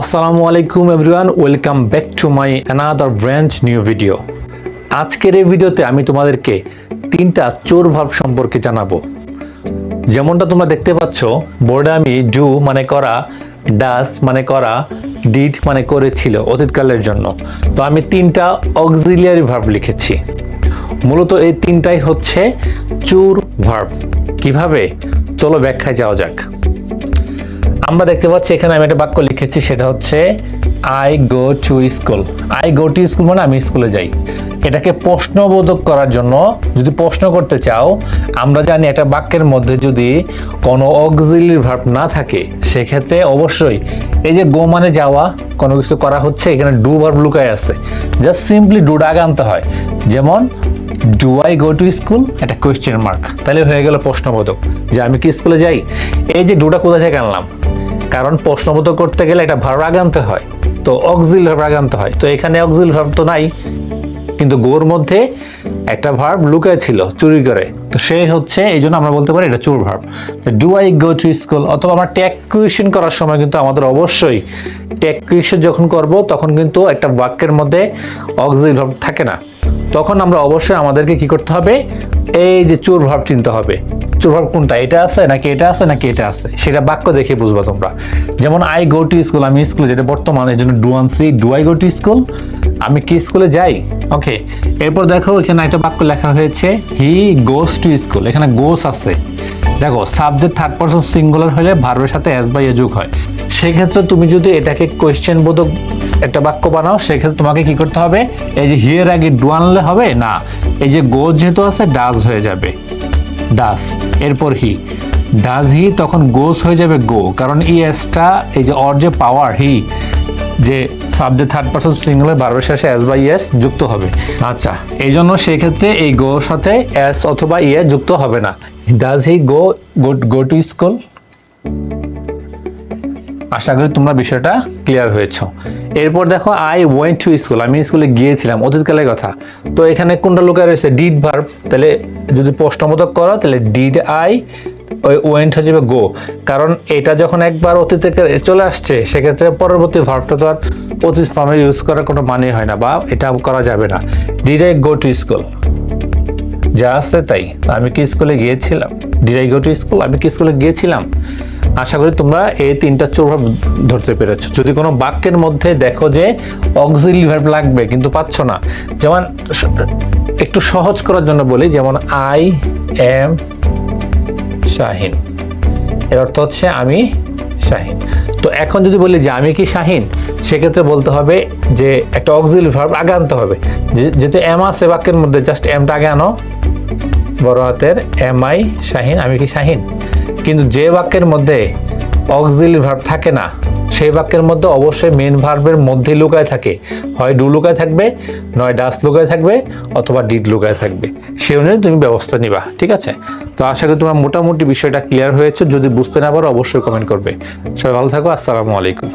আসসালামু আলাইকুম everyone welcome back to my another brand new video আজকের এই ভিডিওতে আমি তোমাদেরকে তিনটা চোর ভাব সম্পর্কে জানাব। যেমনটা তোমরা দেখতে পাচ্ছ বোর্ডে আমি ডু মানে করা ডাস মানে করা ডিড মানে করেছিল অতীতকালের জন্য। তো আমি তিনটা অক্সিলিয়ারি ভার্ব লিখেছি। মূলত এই তিনটাই হচ্ছে চুর ভার্ব কীভাবে? চলো ব্যাখ্যায় যাওয়া যাক। আমরা দেখতে পাচ্ছি, এখানে আমি একটা বাক্য লিখেছি, সেটা হচ্ছে I go to school I go to school মানে আমি স্কুলে যাই। এটাকে প্রশ্নবোধক করার জন্য যদি প্রশ্ন করতে চাও, আমরা জানি একটা বাক্যের মধ্যে যদি কোনো অক্সিলিয়ারি ভার্ব না থাকে, সেক্ষেত্রে অবশ্যই এই যে গো মানে যাওয়া, কোনো কিছু করা হচ্ছে, এখানে ডু ভার্ব লুকায় আছে। জাস্ট সিম্পলি ডুটা আগে আনতে হয়। যেমন do I go to school একটা কোয়েশ্চেন মার্ক তাহলে হয়ে গেল প্রশ্নবোধক। যে আমি কি স্কুলে যাই? এই যে ডুটা কোথা থেকে আনলাম? কারণ প্রশ্নবোধক করতে গেলে এটা ভার্ব আনতে হয়। তো অক্সিল ভার্ব আনতে হয়। তো এখানে অক্সিল ভার্ব তো নাই, কিন্তু গোর মধ্যে একটা ভার্ব লুকায় ছিল চুরি করে। তো সে হচ্ছে, এই জন্য আমরা বলতে পারি এটা চোর verb. Do I go to school? অথবা আমরা ট্যাগ কুয়েশন করার সময় কিন্তু আমাদের অবশ্যই ট্যাগ কুয়েশন যখন করব, তখন কিন্তু একটা বাক্যের মধ্যে অক্সিল ভার্ব থাকে না। তখন আমরা অবশ্যই আমাদেরকে কি করতে হবে? এই যে চোর ভাব চিনতে হবে। ভাব কোনটা, এটা আছে নাকি এটা আছে নাকি এটা আছে? সেটা বাক্য দেখে বুঝবা তোমরা। যেমন আই গো টু স্কুল আমি স্কুলে যেটা বর্তমানে এই জন্য do Anshi do I go to school আমি কি স্কুলে যাই? ওকে এরপর দেখো, এখানে একটা বাক্য লেখা হয়েছে হি গোস টু স্কুল এখানে গোস আছে। দেখো সাবজেক্ট থার্ড পারসন সিঙ্গুলার হলে ভার্বের সাথে এস বাই যোগ হয়। সেক্ষেত্রে তুমি যদি এটাকে কোয়েশ্চেন বোধক একটা বাক্য বানাও, সেক্ষেত্রে তোমাকে কি করতে হবে? এই যে হিয়ের আগে ডু আনলে হবে? না, এই যে গো যেহেতু আছে ডাজ হয়ে যাবে। ডাস এরপর হি ডাজ হি তখন গোস হয়ে যাবে গো কারণ ই এসটা এই যে অর যে পাওয়ার হি যে সাবজেক্ট থার্ড পার্সন সিঙ্গুলার বারবার শেষে এস বা ইএস যুক্ত হবে। আচ্ছা। এই জন্য সেক্ষেত্রে এই গোর সাথে এস অথবা ইএস যুক্ত হবে না। Does he go go to school আশা করি তোমরা বিষয়টা ক্লিয়ার হয়েছ। এরপর দেখো আই ওয়েন্ট টু স্কুল আমি স্কুলে গিয়েছিলাম অতীতকালের কথা। তো এখানে কোনটা লোকের রয়েছে? ডিড ভার্ব তাহলে যদি প্রশ্নবোধক করো, তাহলে ডিড আই ওই ওয়েন্ট হয়ে যাবে গো কারণ এটা যখন একবার অতীতে চলে আসছে, সেক্ষেত্রে পরবর্তী ভার্বটা তো আর অতীত ফর্মে ইউজ করার কোনো মানে হয় না, বা এটা করা যাবে না। Did I go to school যা আছে তাই। আমি কি স্কুলে গিয়েছিলাম? Did I go to school আমি কি স্কুলে গিয়েছিলাম? আশা করি তোমরা এই তিনটা চোর ধরতে পেরেছ। যদি কোনো বাক্যের মধ্যে দেখো যে অক্সিলি ভার্ব লাগবে, কিন্তু পাচ্ছ না, যেমন একটু সহজ করার জন্য বলি, যেমন আই এম শাহিন এর অর্থ হচ্ছে আমি শাহিন তো এখন যদি বলি যে আমি কি শাহিন সেক্ষেত্রে বলতে হবে যে একটা অক্সিলি ভার্ব আগে আনতে হবে। যেহেতু এম আছে বাক্যের মধ্যে জাস্ট এমটা আগে আনো, বড় হাতের এম আই শাহিন আমি কি শাহিন কিন্তু যে বাক্যের মধ্যে অক্সিলি ভার্ব থাকে না, সেই বাক্যের মধ্যে অবশ্যই মেন ভার্বের মধ্যে লুকায় থাকে। হয় ডু লুকায় থাকবে, নয় ডাস লুকায় থাকবে, অথবা ডিড লুকায় থাকবে। সে অনুযায়ী তুমি ব্যবস্থা নিবা, ঠিক আছে? তো আশা করি তোমার মোটামুটি বিষয়টা ক্লিয়ার হয়েছে। যদি বুঝতে না পারো, অবশ্যই কমেন্ট করবে। সবাই ভালো থাকো, আসসালামু আলাইকুম।